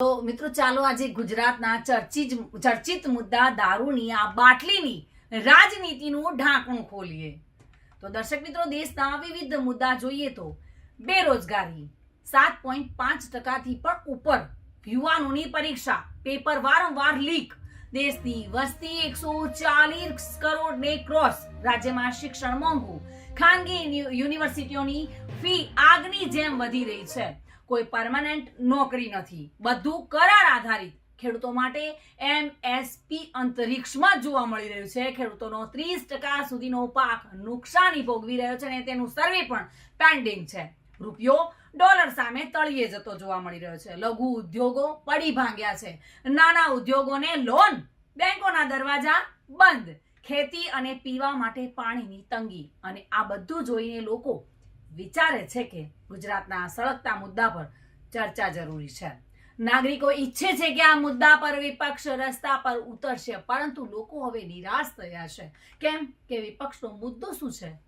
તો મિત્રો ચાલો આજે ગુજરાતના ચર્ચિત મુદ્દા દારૂની, આ બાટલીની રાજનીતિનું ઢાંકણું ખોલીએ. તો દર્શક મિત્રો, દેશના વિવિધ મુદ્દા જોઈએ તો બેરોજગારી સાત પોઈન્ટ પાંચ ટકાથી પણ ઉપર. યુવાનોની પરીક્ષા, પેપર વારંવાર લીક. દેશની વસ્તી એકસો ચાલીસ કરોડ ને ક્રોસ. રાજ્યમાં શિક્ષણ મોંઘું. ખાનગી યુનિવર્સિટીઓની ફી આગની જેમ વધી રહી છે. કોઈ પરમાનન્ટ નોકરી નથી. બધું કરાર આધારિત. ખેડૂતો માટે એમએસપી અંતરિક્ષમાં જોવા મળી રહ્યું છે. ખેડૂતોનો ત્રીસ ટકા સુધીનો પાક નુકસાની ભોગવી રહ્યો છે અને તેનું સર્વે પણ પેન્ડિંગ છે. રૂપિયો ડોલર સામે તળિયે જતો જોવા મળી રહ્યો છે. લઘુ ઉદ્યોગો પડી ભાંગ્યા છે. નાના ઉદ્યોગોને લોન બેંકોના દરવાજા બંધ. ખેતી અને પીવા માટે પાણીની તંગી. અને આ બધું જોઈને લોકો વિચારે છે કે ગુજરાતના સળગતા મુદ્દા પર ચર્ચા જરૂરી છે. નાગરિકો ઈચ્છે છે કે આ મુદ્દા પર વિપક્ષ રસ્તા પર ઉતરશે, પરંતુ લોકો હવે નિરાશ થયા છે. કેમ? કે વિપક્ષનો મુદ્દો શું છે?